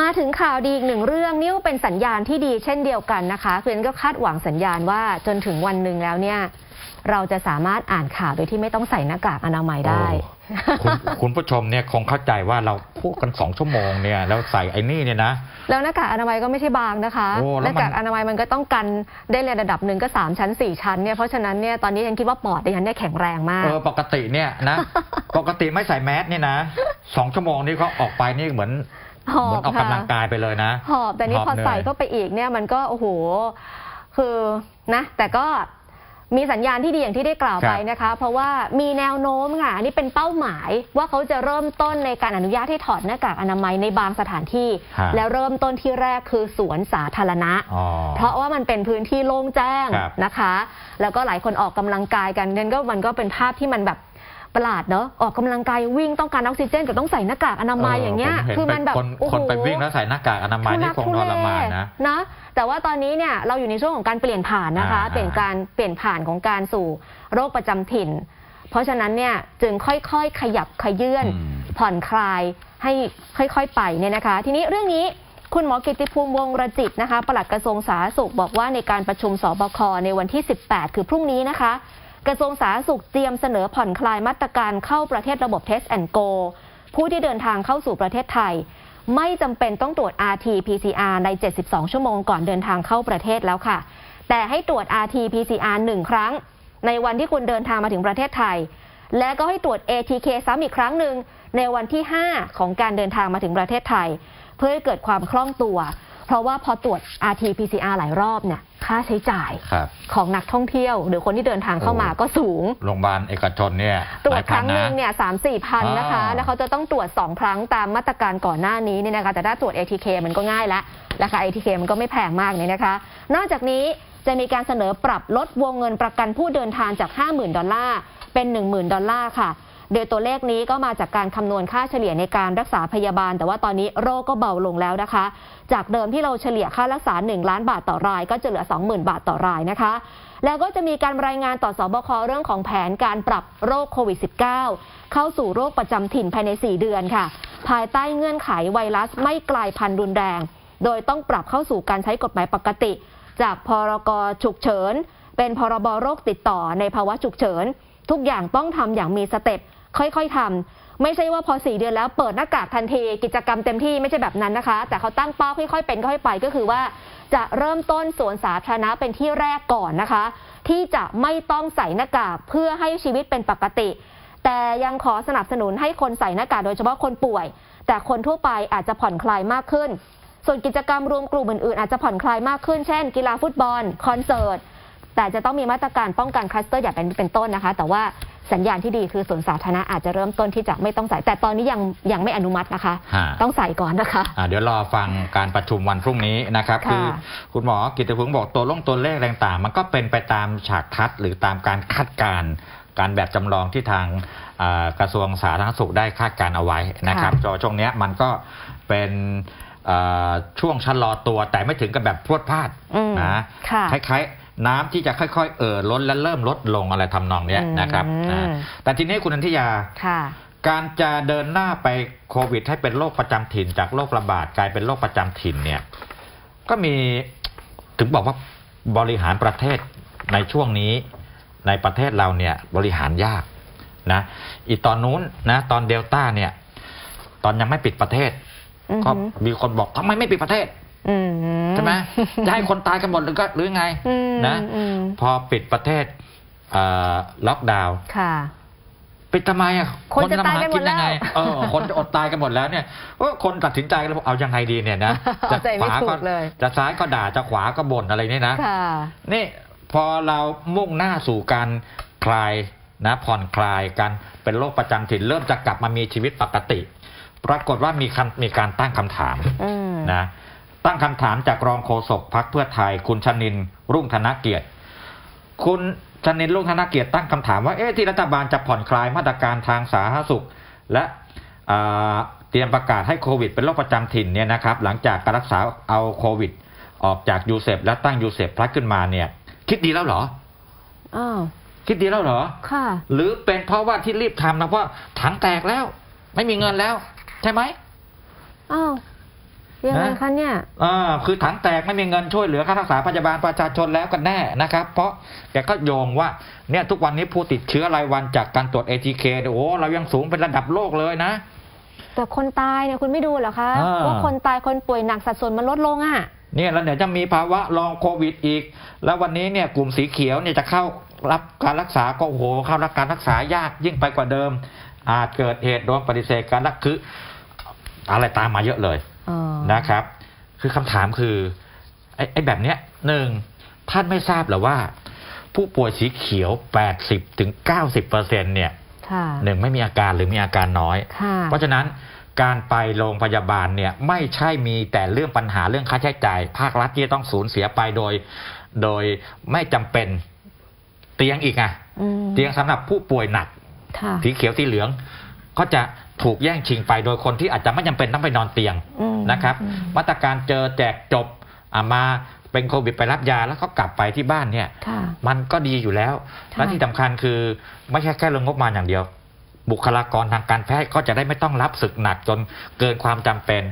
มาถึงข่าวดีอีกหนึ่งเรื่องนี่ก็เป็นสัญญาณที่ดีเช่นเดียวกันนะคะเพื่อนก็คาดหวังสัญญาณว่าจนถึงวันหนึ่งแล้วเนี่ยเราจะสามารถอ่านข่าวโดยที่ไม่ต้องใส่หน้ากากอนามัยได้โอ้คุณคุณผู้ชมเนี่ยคงเข้าใจว่าเราพูดกันสองชั่วโมงเนี่ยแล้วใส่ไอ้นี่เนี่ยนะ แล้วหน้ากากอนามัยก็ไม่ใช่บางนะคะโอ้หแล้วมันน้ากากอนามัยมันก็ต้องกันได้ในระดับหนึ่งก็3ชั้น 4 ชั้นเนี่ยเพราะฉะนั้นเนี่ยตอนนี้ฉันคิดว่าปอดดิฉันเนี่ยแข็งแรงมากเออปกติเนี่ยนะ ปกติไม่ใส่แมสเนี่ยนะสองชั่วโมงนี่เขาออกไปนี่เหมือน หอบเหมือนออกค่ะ กำลังกายไปเลยนะ หอบแต่นี่หอบพอใส่เหนื่อย เข้าไปอีกเนี่ยมันก็โอ้โห คือนะ แต่ก็มีสัญญาณที่ดีอย่างที่ได้กล่าวไปนะคะ เพราะว่ามีแนวโน้มค่ะอันนี่เป็นเป้าหมายว่าเขาจะเริ่มต้นในการอนุญาตให้ถอดหน้ากากอนามัยในบางสถานที่ ฮะ แล้วเริ่มต้นที่แรกคือสวนสาธารณะ อ๋อ เพราะว่ามันเป็นพื้นที่โล่งแจ้งครับนะคะ แล้วก็หลายคนออกกำลังกายกันนั่นก็มันก็เป็นภาพที่มันแบบ ประหลาดเนอะออกกำลังกายวิ่งต้องการออกซิเจนก็ต้องใส่หน้ากากอนามัยอย่างเงี้ยผห็คือมันแบบคนโอ้โหคนไปวิ่งแล้วใส่หน้ากากอนามัยนี่คงทรมานนะนะแต่ว่าตอนนี้เนี่ยเราอยู่ในช่วงของการเปลี่ยนผ่านนะคะอ่าเปลี่ยนการเปลี่ยนผ่านของการสู่โรคประจำถิ่น เพราะฉะนั้นเนี่ยจึงค่อยๆ ขยับขยื่นอืมผ่อนคลายให้ค่อยๆไปเนี่ยนะคะ ทีนี้เรื่องนี้คุณหมอกิติภูมิวงศ์ระจิตนะคะปลัดกระทรวงสาธารณสุขบอกว่าในการประชุมสบคในวันที่ 18 คือพรุ่งนี้นะคะ กระทรวงสาธารณสุขเตรียมเสนอผ่อนคลายมาตรการเข้าประเทศระบบ Test and Go ผู้ที่เดินทางเข้าสู่ประเทศไทย ไม่จำเป็นต้องตรวจ RT-PCR ใน 72 ชั่วโมงก่อนเดินทางเข้าประเทศแล้วค่ะ แต่ให้ตรวจ RT-PCR หนึ่งครั้ง ในวันที่คุณเดินทางมาถึงประเทศไทย และก็ให้ตรวจ ATK ซ้ำอีกครั้งหนึ่งในวันที่ 5 ของการเดินทางมาถึงประเทศไทย เพื่อให้เกิดความคล่องตัว เพราะว่าพอตรวจ RT-PCR หลายรอบเนี่ยค่าใช้จ่ายครับ ของนักท่องเที่ยว หรือคนที่เดินทางเข้ามาก็สูง โรงพยาบาลเอกชนเนี่ยตรวหจลายคพัรั้งหนึ่งนะเนี่ยสามสี่พันนะคะอ่าแล้วเขาจะต้องตรวจ 2 ครั้งตามมาตรการก่อนหน้านี้เนี่ยนะคะแต่ถ้าตรวจ ATK มันก็ง่ายแล้วราคา ATK มันก็ไม่แพงมากเนี่ยนะคะ นอกจากนี้จะมีการเสนอปรับลดวงเงินประกันผู้เดินทางจาก 50,000 ดอลลาร์เป็น 10,000 ดอลลาร์ค่ะ โดยตัวเลขนี้ก็มาจากการคำนวณค่าเฉลี่ยในการรักษาพยาบาล แต่ว่าตอนนี้โรคก็เบาลงแล้วนะคะ จากเดิมที่เราเฉลี่ยค่ารักษา 1 ล้านบาทต่อราย ก็จะเหลือ 20,000 บาทต่อรายนะคะ แล้วก็จะมีการรายงานต่อสบคเรื่องของแผนการปรับโรคโควิด -19 เข้าสู่โรคประจำถิ่นภายใน 4 เดือนค่ะ ภายใต้เงื่อนไขไวรัสไม่กลายพันธุ์รุนแรง โดยต้องปรับเข้าสู่การใช้กฎหมายปกติ จากพรกฉุกเฉิน เป็นพรบโรคติดต่อในภาวะฉุกเฉิน ทุกอย่างต้องทำอย่างมีสเต็ป ค่อยๆทำไม่ใช่ว่าพอ 4 เดือนแล้วเปิดหน้ากากทันทีกิจกรรมเต็มที่ไม่ใช่แบบนั้นนะคะ แต่เขาตั้งเป้าค่อยๆเป็นค่อยๆไปก็คือว่า จะเริ่มต้นสวนสาธารณะเป็นที่แรกก่อนนะคะ ที่จะไม่ต้องใส่หน้ากากเพื่อให้ชีวิตเป็นปกติ แต่ยังขอสนับสนุนให้คนใส่หน้ากากโดยเฉพาะคนป่วย แต่คนทั่วไปอาจจะผ่อนคลายมากขึ้น ส่วนกิจกรรมรวมกลุ่มอื่นๆอาจจะผ่อนคลายมากขึ้นเช่น กีฬาฟุตบอลคอนเสิร์ตแต่จะต้องมีมาตรการป้องกันคลัสเตอร์อย่างเป็นเป็นต้นนะคะ แต่ว่า สัญญาณที่ดีคือสวนสาธารณะอาจจะเริ่มต้นที่จะไม่ต้องใส่แต่ตอนนี้ยังยังไม่อนุมัตินะคะ ฮะ ต้องใส่ก่อนนะคะ อ่าเดี๋ยวรอฟังการประชุมวันพรุ่งนี้นะครับค่ะ คือคุณหมอกิตติพงศ์บอกตัวลงตัวเลขต่างๆมันก็เป็นไปตามฉากทัดหรือตามการคาดการณ์การแบบจำลองที่ทางอ่ากระทรวงสาธารณสุขได้คาดการณ์เอาไว้นะครับจอช่วงเนี้ยมันก็เป็นอ่าช่วงชะลอตัวแต่ไม่ถึงกับแบบพรวดพลาดอืมนะ ค่ะ คล้ายๆ น้ำที่จะค่อยๆ เอ่อล้นและเริ่มลดลงอะไรทำนองเนี้ยนะครับอืมนะแต่ทีนี้คุณนันทิยาค่ะการจะเดินหน้าไปโควิด ให้เป็นโรคประจำถิ่น จากโรคระบาดกลายเป็นโรคประจำถิ่นเนี่ยก็มีถึงบอกว่าบริหารประเทศในช่วงนี้ในประเทศเราเนี่ยบริหารยากนะอีตอนนู้นนะตอนเดลต้าเนี่ย ตอนยังไม่ปิดประเทศอือหือก็มีคนบอกทำไมไม่ปิดประเทศอืม ใช่ไหมจะให้คนตายกันหมดหรือก็หรือไงอืมนะอืมพอปิดประเทศเอ่อล็อกดาวน์ค่ะปิดทำไมอะคนจะตายกันหมดแล้วยังไงเออคนจะอดตายกันหมดแล้วเนี่ยเออคนตัดสินใจกันแล้วเอายังไงดีเนี่ยนะเอาใจไม่ขวาถูก็กเลยจะซ้ายก็ด่าจะขวาก็บ่นอะไรเนี่ยนะค่ะนี่พอเรามุ่งหน้าสู่การคลายนะผ่อนคลายกันเป็นโรคประจำถิ่นเริ่มจะกลับมามีชีวิตปกติ ปรากฏว่ามีคำมีการตั้งคำถามอืมนะ ตั้งคำถามจากรองโฆษกพักเพื่อไทย คุณชนินทร์รุ่งธนเกียรติ คุณชนินทร์รุ่งธนเกียรติตั้งคำถามว่าเอ๊ะที่รัฐบาลจะผ่อนคลายมาตรการทางสาธารณสุข และอ่าเตรียมประกาศให้โควิด เป็นโรคประจำถิ่นเนี่ยนะครับ หลังจากการรักษาเอาโควิด ออกจากยูเซฟและตั้งยูเซฟพลัสขึ้นมาเนี่ย คิดดีแล้วเหรออ้าวคิดดีแล้วเหรอ ค่ะ หรือเป็นเพราะว่าที่รีบทำนะเพราะถังแตกแล้ว ไม่มีเงินแล้ว ใช่ไหมอ้าว ยังไงนะคะเนี่ยอ่าคือถังแตกไม่มีเงินช่วยเหลือค่ารักษาพยาบาลประชาชนแล้วกันแน่นะครับ เพราะแกก็โยงว่าเนี่ยทุกวันนี้ผู้ติดเชื้อรายวันจากการตรวจ ATK เนี่ยโอ้เรายังสูงเป็นระดับโลกเลยนะ แต่คนตายเนี่ยคุณไม่ดูเหรอคะอ่าว่าคนตายคนป่วยหนักสัดส่วนมันลดลงอะเนี่ยแล้วเดี๋ยวจะมีภาวะลองโควิดอีก แล้ววันนี้เนี่ยกลุ่มสีเขียวเนี่ยจะเข้ารับการรักษาก็โอ้โหเข้ารับการรักษายากยิ่งไปกว่าเดิม อาจเกิดเหตุโดนปฏิเสธการรักคืออะไรตามมาเยอะเลยอ๋อ นะครับ คือคำถามคือไอ้ไอ้แบบเนี้ยหนึ่งท่านไม่ทราบเหรอว่า ผู้ป่วยสีเขียว 80ถึง90เปอร์เซ็นเนี่ยค่ะหนึ่งไม่มีอาการหรือมีอาการน้อยค่ะเพราะฉะนั้นการไปโรงพยาบาลเนี่ยไม่ใช่มีแต่เรื่องปัญหาเรื่องค่าใช้จ่าย ภาครัฐที่จะต้องสูญเสียไปโดย โดยไม่จำเป็นเตียงอีกอะอืมเตียงสำหรับผู้ป่วยหนักค่ะสีเขียวสีเหลืองก็จะ ถูกแย่งชิงไปโดยคนที่อาจจะไม่จำเป็นต้องไปนอนเตียงอืมนะครับอืมมาตรการเจอแจกจบอะมาเป็นโควิดไปรับยาแล้วก็กลับไปที่บ้านเนี่ย ค่ะ มันก็ดีอยู่แล้ว ค่ะ และที่สำคัญคือไม่ใช่แค่เรื่องงบประมาณอย่างเดียว บุคลากรทางการแพทย์ก็จะได้ไม่ต้องรับศึกหนักจนเกินความจำเป็น